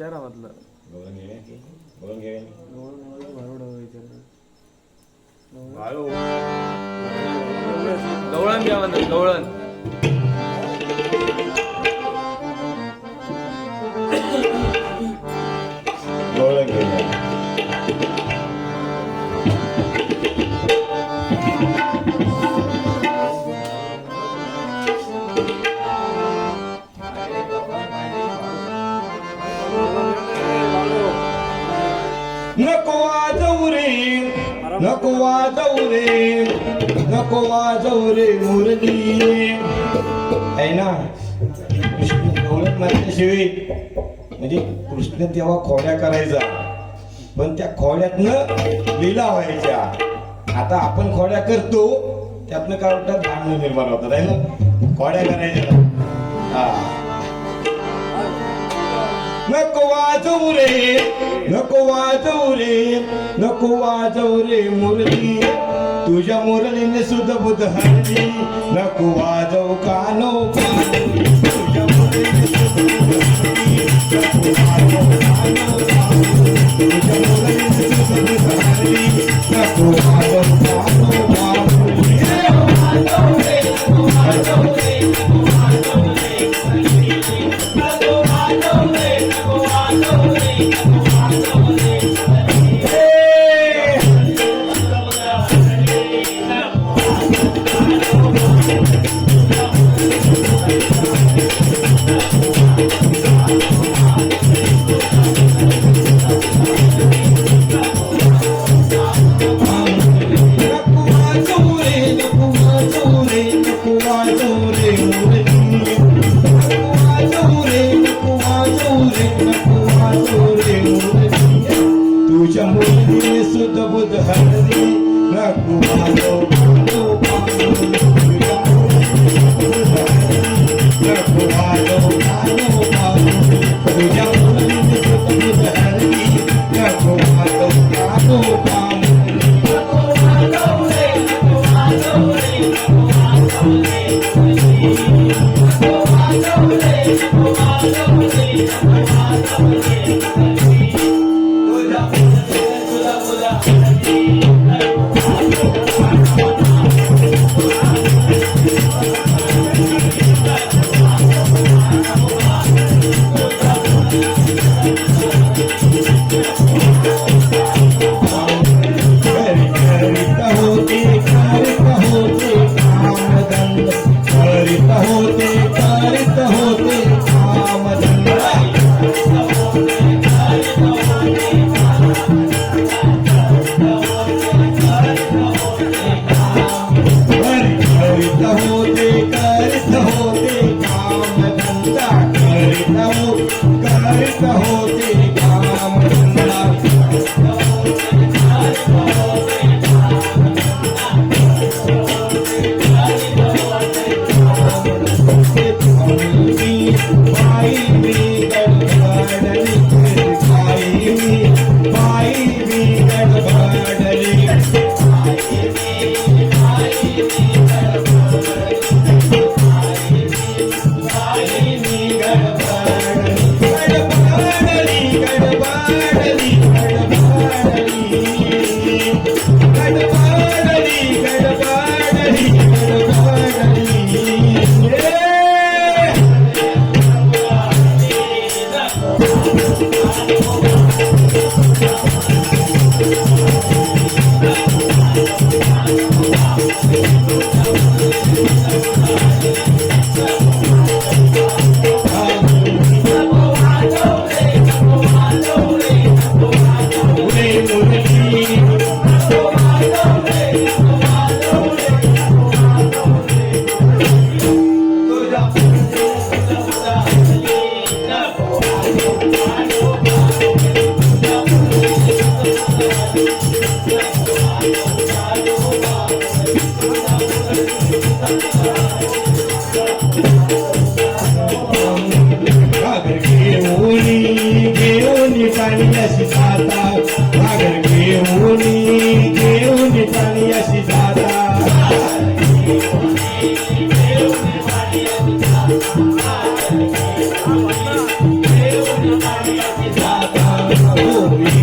विचारा म्हटलं गवळण घेऊया गवळण घेऊया गवळण घ्या म्हणतात गवळण गवळण नको वाजवू रे मुरली. आहे ना? कृष्ण गवळण मारल्याशिवाय म्हणजे कृष्ण तेव्हा खोड्या करायचा. पण त्या खोड्यातनं लीला व्हायच्या. आता आपण खोड्या करतो त्यातनं काय वाटतं भांडण निर्माण होतात आहे ना? खोड्या करायच्या. हा. नको वाजव रे नको वाजव रे नको वाजव रे मुरली. तुझ्या मुरलीने सुद्धा बुध हरली नको वाजव कानो. तुझ्या मुरलीने सुद्धा बुध हरली. नको वाजव कानो. तुझ्या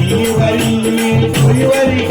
हरी हरी हरी हरी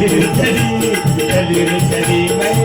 கதிர் சதி கதிர் சதி மணி